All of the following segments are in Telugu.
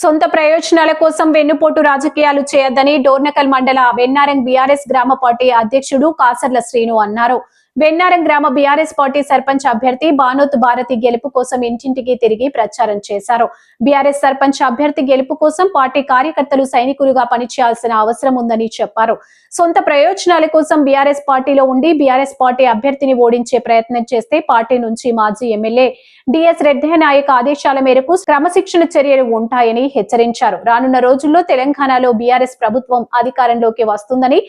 సొంత ప్రయోజనాల కోసం వెన్నుపోటు రాజకీయాలు చేయొద్దని డోర్నకల్ మండల వెన్నారం బీఆర్ఎస్ గ్రామ పార్టీ అధ్యక్షుడు కాసర్ల శ్రీను అన్నారు. వెన్నారం గ్రామ బీఆర్ఎస్ పార్టీ సర్పంచ్ అభ్యర్థి బానోత్ భారతి గెలుపు కోసం ఇంటింటికి తిరిగి ప్రచారం చేశారు. బీఆర్ఎస్ సర్పంచ్ అభ్యర్థి గెలుపు కోసం పార్టీ కార్యకర్తలు సైనికులుగా పనిచేయాల్సిన అవసరం ఉందని చెప్పారు. సొంత ప్రయోజనాల కోసం బీఆర్ఎస్ పార్టీలో ఉండి బీఆర్ఎస్ పార్టీ అభ్యర్థిని ఓడించే ప్రయత్నం చేస్తే పార్టీ నుంచి మాజీ ఎమ్మెల్యే డిఎస్ రెడ్డి నాయక్ ఆదేశాల మేరకు క్రమశిక్షణ చర్యలు ఉంటాయని హెచ్చరించారు. రానున్న రోజుల్లో తెలంగాణలో బీఆర్ఎస్ ప్రభుత్వం అధికారంలోకి వస్తుందని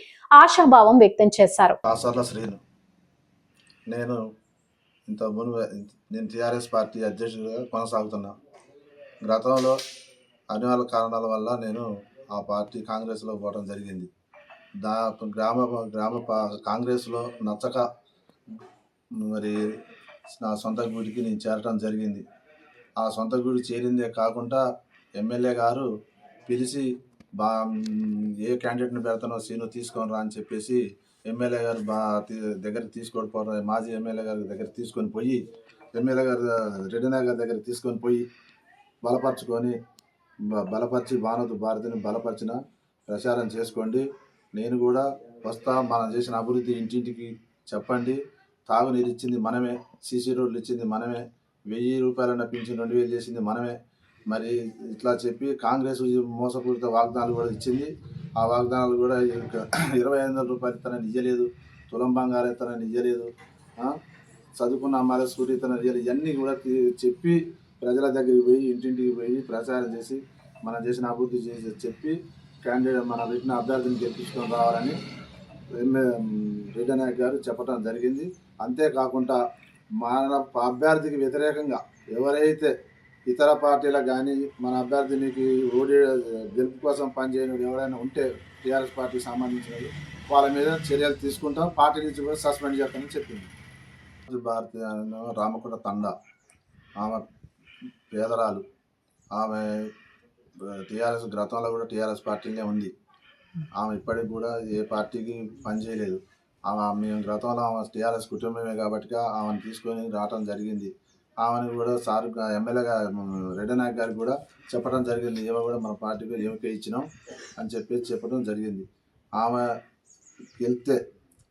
ఆశాభావం వ్యక్తం చేశారు. నేను ఇంత మునుపు నేను టీఆర్ఎస్ పార్టీ అధ్యక్షుడిగా కొనసాగుతున్నా. గతంలో అనివార్య కారణాల వల్ల నేను ఆ పార్టీ కాంగ్రెస్లో పోవడం జరిగింది. దా గ్రామ గ్రామ పా- కాంగ్రెస్లో నచ్చక మరి నా సొంత గుడికి నేను చేరటం జరిగింది. ఆ సొంత గుడి చేరిందే కాకుండా ఎమ్మెల్యే గారు పిలిచి బా ఏ క్యాండిడేట్ని పెడతానో సీను తీసుకొని రా అని చెప్పేసి ఎమ్మెల్యే గారు బా దగ్గర తీసుకొని పోవడం మాజీ ఎమ్మెల్యే గారి దగ్గర తీసుకొని పోయి ఎమ్మెల్యే గారు రెడ్డినా గారి దగ్గర తీసుకొని పోయి బలపరచుకొని బ- బలపరిచి భానుతు భారతిని బలపరిచిన ప్రచారం చేసుకోండి. నేను కూడా వస్తా మనం చేసిన అభివృద్ధి ఇంటింటికి చెప్పండి. తాగునీరు ఇచ్చింది మనమే సీసీ రోడ్లు ఇచ్చింది మనమే వెయ్యి రూపాయలన్న పింఛన్ రెండు వేలు చేసింది మనమే. మరి ఇట్లా చెప్పి కాంగ్రెస్ మోసపూరిత వాగ్దానాలు కూడా ఇచ్చింది. ఆ వాగ్దానాలు కూడా ఇంకా ఇరవై ఐదు వందల రూపాయలు ఇస్తానని ఇయ్యలేదు. తులం బంగారం ఇస్తానని ఇయ్యలేదు. చదువుకున్న అమ్మాయిల స్కూటీ ఇస్తానని ఇయ్యలేదు. ఇవన్నీ కూడా చెప్పి ప్రజల దగ్గరికి పోయి ఇంటింటికి పోయి ప్రచారం చేసి మనం చేసిన అభివృద్ధి చేసి చెప్పి క్యాండిడేట్ మన పెట్టిన అభ్యర్థిని గెలిపించుకొని రావాలని రెడ్డి నాయక్ గారు చెప్పడం జరిగింది. అంతేకాకుండా మన అభ్యర్థికి వ్యతిరేకంగా ఎవరైతే ఇతర పార్టీలకు కానీ మన అభ్యర్థినికి ఓడి గెలుపు కోసం పనిచేయని ఎవరైనా ఉంటే టీఆర్ఎస్ పార్టీకి సంబంధించినవి వాళ్ళ మీద చర్యలు తీసుకుంటాం. పార్టీ నుంచి కూడా సస్పెండ్ చేస్తామని చెప్పింది. భారతి రామకొండ తండ. ఆమె పేదరాలు. ఆమె టీఆర్ఎస్ గతంలో కూడా టీఆర్ఎస్ పార్టీనే ఉంది. ఆమె ఇప్పటికి కూడా ఏ పార్టీకి పనిచేయలేదు ఆమె మేము గతంలో ఆమె టీఆర్ఎస్ కుటుంబమే కాబట్టి ఆమెను తీసుకొని రావడం జరిగింది. ఆమెను కూడా సార్ ఎమ్మెల్యేగా రెడ్డి నాయక్ గారికి కూడా చెప్పడం జరిగింది. ఈమె కూడా మన పార్టీకి ఏమికే ఇచ్చినాం అని చెప్పేసి చెప్పడం జరిగింది. ఆమె వెళ్తే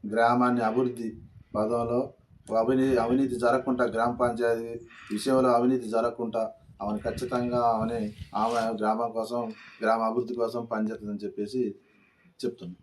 గ్రామాన్ని అభివృద్ధి పదంలో అవినీతి అవినీతి జరగకుండా గ్రామ పంచాయతీ విషయంలో అవినీతి జరగకుండా ఆమెను ఖచ్చితంగా ఆమెని ఆమె గ్రామం కోసం గ్రామ అభివృద్ధి కోసం పనిచేస్తుందని చెప్పేసి చెప్తున్నాం.